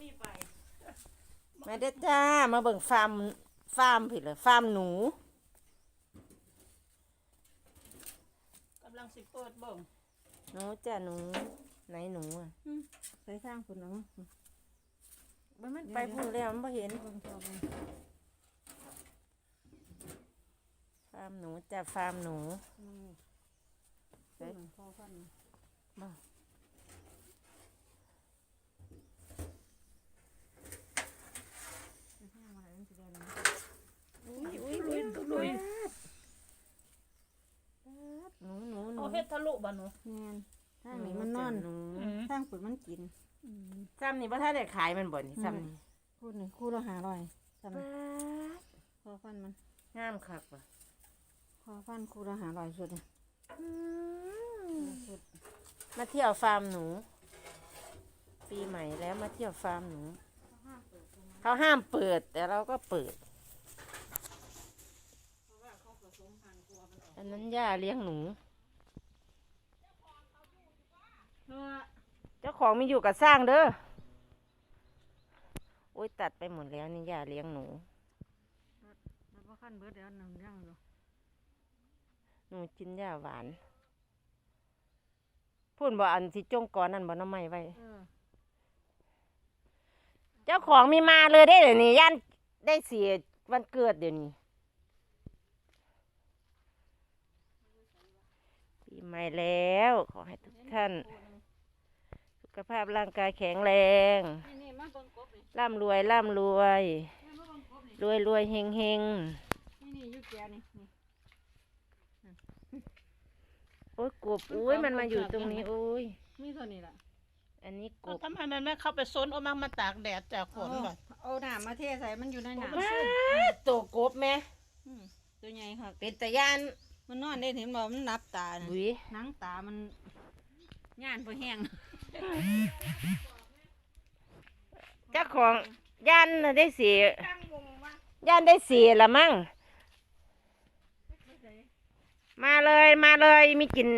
มีไปมาเด้อจ้า มาเบิ่งฟาร์ม ฟาร์มผิดเลยฟาร์มหนูกำลังสิเปิดเบิ่งหนูจ้าหนู ไหนหนูอะไปสร้างคุณเนาะมันมันไปพูดแล้วมันบ่เห็นเบิ่งพอเบิ่งฟาร์มหนูจ้าฟาร์มหนูอืมเฮ้ยพอฟันบ่ไปสร้างอะไรนั่นสิได้นะ อุ้ยอุ้ยอุ้ยลุย หนูหนูหนู เอาเฮ็ดทะลุบ่หนูแม่นทางนี้มันนอนหนูทางปุ่นมันกินซ้ำนี่บ่ถ้าได้ขายมันบ่นี่ซ้ำนี่คู่หนึ่งคู่ละห้าร้อยจำป๊าดพอฟันมันงามคักว่ะพอฟันคู่ละห้าร้อยสุดเลยอืมสุดมาเที่ยวฟาร์มหนู ปีใหม่แล้วมาเที่ยวฟาร์มหนู เขาห้ามเปิด แต่เราก็เปิด อันนั้นย่าเลี้ยงหนู เพราะว่าเจ้าของมีอยู่กับสร้างเด้อโอ้ยตัดไปหมดแล้วนี่ย่าเลี้ยงหนูเราพอขั้นเบิดเดี๋ยวหนึ่งย่างอยู่หนูกินหญ้าหวาน พูดบ่อันสิจงก่อนนั่นบ่น้ำไม้ไว้ เออเจ้าของมีมาเลยได้เดี๋ยวนี้ย่านได้เสียวันเกิดเดี๋ยวนี้ปีใหม่แล้ว ขอให้ทุกท่านสุ ขภาพร่างกายแข็งแรงนี่นี่มาเบิ่งกบนี่ร่ำรวยร่ำรวยมาเบิ่งกบนี่รวยรวยเฮงเฮงนี่นี่อยู่แกนี่นี่โอ้ยกบอุ้ยมันมาอยู่ตรงนี้โอ้ยมีเท่านี้ล่ะอันนี้กเอาบทำไมมันไม่เข้าไปซนเอามามาตากแดดจากฝนก่อนเอาน้ำมาเทใส่มันอยู่ในน้ว้าตัวกบแม่ำอืมตัวใหญ่ค่ะเป็นตะยานมันนอนได้เห็นบ่มันนับตาน่ะหวีหนังตามันย่านพอแห้ง เจ้าของย่านน่ะได้สีย่านได้สีละมั้งมาเลยมาเลยมีกิน